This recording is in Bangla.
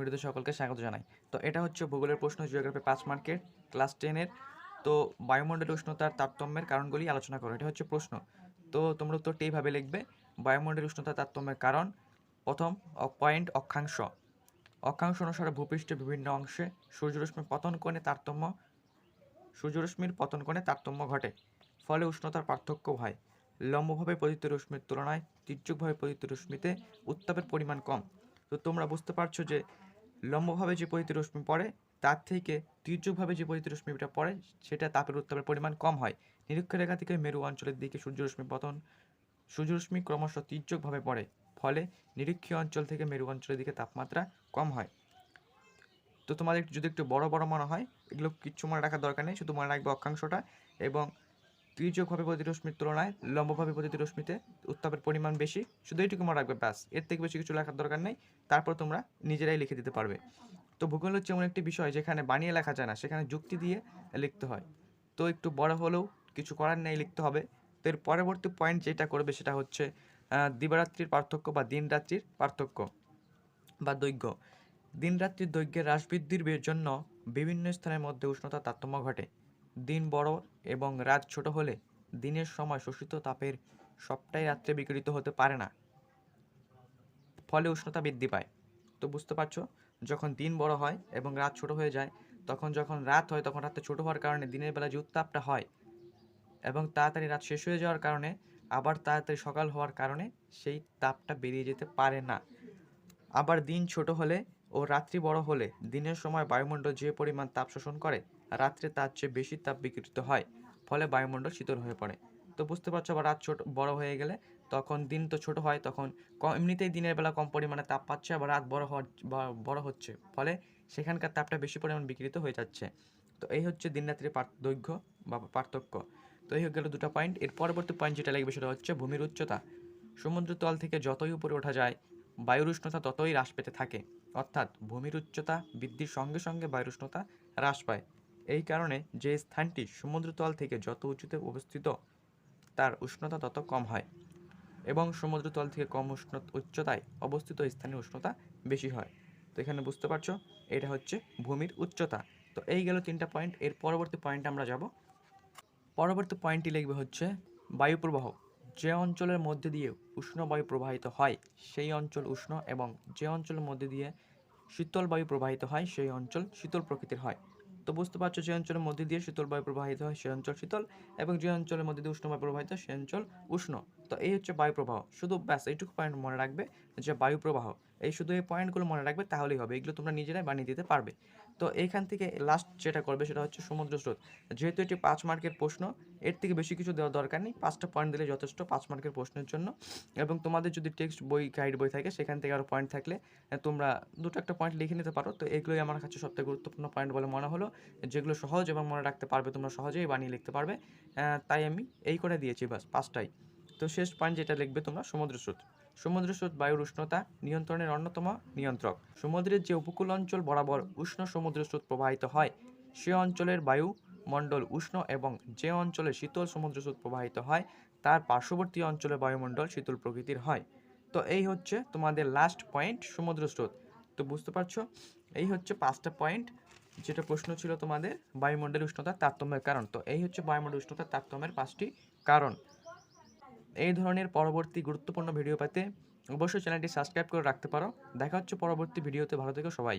ভিডিওতে সকলকে স্বাগত জানাই। তো এটা হচ্ছে ভূগোলের প্রশ্ন জিওগ্রাফি পাঁচ মার্কের ক্লাস টেনের। তো বায়ুমণ্ডলের উষ্ণতার তারতম্যের কারণগুলি আলোচনা করো, এটা হচ্ছে প্রশ্ন। তো তোমরা উত্তরটি এইভাবে লিখবে, বায়ুমণ্ডলের উষ্ণতার তারতম্যের কারণ, প্রথম পয়েন্ট অক্ষাংশ। অক্ষাংশ অনুসারে ভূপৃষ্ঠের বিভিন্ন অংশে সূর্যরশ্মির পতন কোণে তারতম্য, সূর্যরশ্মির পতন কোণে তারতম্য ঘটে, ফলে উষ্ণতার পার্থক্য হয়। লম্বভাবে পতিত রশ্মির তুলনায়, তির্যকভাবে পতিত রশ্মিতে উত্তাপের পরিমাণ কম। তো তোমরা বুঝতে পারছ যে লম্বভাবে যে পতিত রশ্মি পড়ে, তার থেকে তির্যকভাবে যে পতিত রশ্মিটা পড়ে, সেটা তাপের উত্তাপের পরিমাণ কম হয়। নিরক্ষরেখা থেকে মেরু অঞ্চলের দিকে সূর্যরশ্মি পতন, সূর্যরশ্মি ক্রমশ তির্যকভাবে পড়ে, ফলে নিরক্ষীয় অঞ্চল থেকে মেরু অঞ্চলের দিকে তাপমাত্রা কম হয়। তো তোমাদের যদি একটু বড় বড় মনে হয়, এগুলো কিচ্ছু মনে রাখার দরকার নেই, শুধু মনে রাখবে অক্ষাংশটা এবং তির্যকভাবে প্রতি রশ্মির তুলনায় লম্বভাবে প্রতি রশ্মিতে উত্তাপের পরিমাণ বেশি। শুধু এইটুকু মনে রাখবে, ব্যাস। এর থেকে বেশি কিছু লেখার দরকার নেই। তারপর তোমরা নিজেরাই লিখে দিতে পারবে। তো ভূগোল হচ্ছে এমন একটি বিষয় যেখানে বানিয়ে লেখা যায় না, সেখানে যুক্তি দিয়ে লিখতে হয়। তো একটু বড় হলেও কিছু করার নেই, লিখতে হবে। তো এর পরবর্তী পয়েন্ট যেটা করবে সেটা হচ্ছে দিবারাত্রির পার্থক্য বা দিন রাত্রির পার্থক্য বা দৈর্ঘ্য। দিন রাত্রির দৈর্ঘ্যের হ্রাস বৃদ্ধির জন্য বিভিন্ন স্থানের মধ্যে উষ্ণতা তারতম্য ঘটে। দিন বড় এবং রাত ছোট হলে দিনের সময় শোষিত তাপের সবটাই রাত্রে বিকিরিত হতে পারে না। ফলে উষ্ণতা বৃদ্ধি পায়। তো বুঝতে পারছ, যখন দিন বড় হয় এবং রাত ছোট হয়ে যায়, তখন যখন রাত হয়, তখন রাতে ছোট হওয়ার কারণে দিনের বেলা যে উত্তাপটা হয় এবং তাড়াতাড়ি রাত শেষ হয়ে যাওয়ার কারণে আবার তাড়াতাড়ি সকাল হওয়ার কারণে সেই তাপটা বেরিয়ে যেতে পারে না। আবার দিন ছোট হলে ও রাত্রি বড় হলে দিনের সময় বায়ুমণ্ডল যে পরিমাণ তাপ শোষণ করে রাত্রে তার চেয়ে বেশি তাপ বিকৃত হয়, ফলে বায়ুমণ্ডল শীতল হয়ে পড়ে। তো বুঝতে পারছ আবার রাত ছোট, বড় হয়ে গেলে, তখন দিন তো ছোট হয়, তখন এমনিতেই দিনের বেলা কম পরিমাণে তাপ পাচ্ছে, আবার রাত বড় হওয়ার বড় হচ্ছে, ফলে সেখানকার তাপটা বেশি পরিমাণ বিকৃত হয়ে যাচ্ছে। তো এই হচ্ছে দিন রাত্রির দৈর্ঘ্য বা পার্থক্য। তো এই হয়ে গেল দুটো পয়েন্ট এর পরবর্তী পয়েন্ট যেটা লাগবে সেটা হচ্ছে ভূমির উচ্চতা। সমুদ্র তল থেকে যতই উপরে ওঠা যায়, বায়ুর উষ্ণতা ততই হ্রাস পেতে থাকে। অর্থাৎ ভূমির উচ্চতা বৃদ্ধির সঙ্গে সঙ্গে বায়ুর উষ্ণতা হ্রাস পায়। এই কারণে যে স্থানটি সমুদ্রতল থেকে যত উঁচুতে অবস্থিত, তার উষ্ণতা তত কম হয় এবং সমুদ্রতল থেকে কম উষ্ণ, উচ্চতায় অবস্থিত স্থানের উষ্ণতা বেশি হয়। তো এখানে বুঝতে পারছ, এটা হচ্ছে ভূমির উচ্চতা। তো এই গেল তিনটা পয়েন্ট, এর পরবর্তী পয়েন্টে আমরা যাব। পরবর্তী পয়েন্টটি লিখবে হচ্ছে বায়ু প্রবাহ যে অঞ্চলের মধ্যে দিয়ে উষ্ণ বায়ু প্রবাহিত হয়, সেই অঞ্চল উষ্ণ এবং যে অঞ্চলের মধ্যে দিয়ে শীতল বায়ু প্রবাহিত হয়, সেই অঞ্চল শীতল প্রকৃতির হয়। তো বুঝতে পারছ যে অঞ্চলের মধ্যে দিয়ে শীতল বায়ু প্রবাহিত হয়, সে অঞ্চল শীতল এবং যে অঞ্চলের মধ্যে দিয়ে উষ্ণ বায়ু প্রবাহিত হয়, সে অঞ্চল উষ্ণ। তো এই হচ্ছে বায়ু প্রবাহ শুধু ব্যাস, এইটুকু পয়েন্ট মনে রাখবে যে বায়ু প্রবাহ এই শুধু এই পয়েন্টগুলো মনে রাখবে তাহলেই হবে, এগুলো তোমরা নিজেরাই বানিয়ে দিতে পারবে। তো এইখান থেকে লাস্ট যেটা করবে সেটা হচ্ছে সমুদ্র স্রোত। যেহেতু এটি পাঁচ মার্কের প্রশ্ন, এর থেকে বেশি কিছু দেওয়ার দরকার নেই, পাঁচটা পয়েন্ট দিলে যথেষ্ট পাঁচ মার্কের প্রশ্নের জন্য। এবং তোমাদের যদি টেক্সট বই গাইড বই থাকে, সেখান থেকে আরও পয়েন্ট থাকলে তোমরা দুটো একটা পয়েন্ট লিখে নিতে পারো। তো এগুলোই আমার কাছে সবথেকে গুরুত্বপূর্ণ পয়েন্ট বলে মনে হলো, যেগুলো সহজ এবং মনে রাখতে পারবে তোমরা সহজেই বানিয়ে লিখতে পারবে। তাই আমি এই করে দিয়েছি বাস পাঁচটাই। তো শেষ পয়েন্ট যেটা লিখবে তোমরা সমুদ্র স্রোত। সমুদ্র স্রোত বায়ুর উষ্ণতা নিয়ন্ত্রণের অন্যতম নিয়ন্ত্রক। সমুদ্রের যে উপকূল অঞ্চল বরাবর উষ্ণ সমুদ্র স্রোত প্রবাহিত হয়, সে অঞ্চলের বায়ু মণ্ডল উষ্ণ এবং যে অঞ্চলে শীতল সমুদ্র স্রোত প্রবাহিত হয়, তার পার্শ্ববর্তী অঞ্চলে বায়ুমণ্ডল শীতল প্রকৃতির হয়। তো এই হচ্ছে তোমাদের লাস্ট পয়েন্ট সমুদ্র স্রোত। তো বুঝতে পারছ? এই হচ্ছে পাঁচটা পয়েন্ট যেটা প্রশ্ন ছিল তোমাদের বায়ুমণ্ডলের উষ্ণতার তারতম্যের কারণ। তো এই হচ্ছে বায়ুমণ্ডল উষ্ণতার তারতম্যের পাঁচটি কারণ। এই ধরনের পরবর্তী গুরুত্বপূর্ণ ভিডিও পেতে অবশ্যই চ্যানেলটি সাবস্ক্রাইব করে রাখতে পারো। দেখা হচ্ছে পরবর্তী ভিডিওতে। ভালো থেকো সবাই।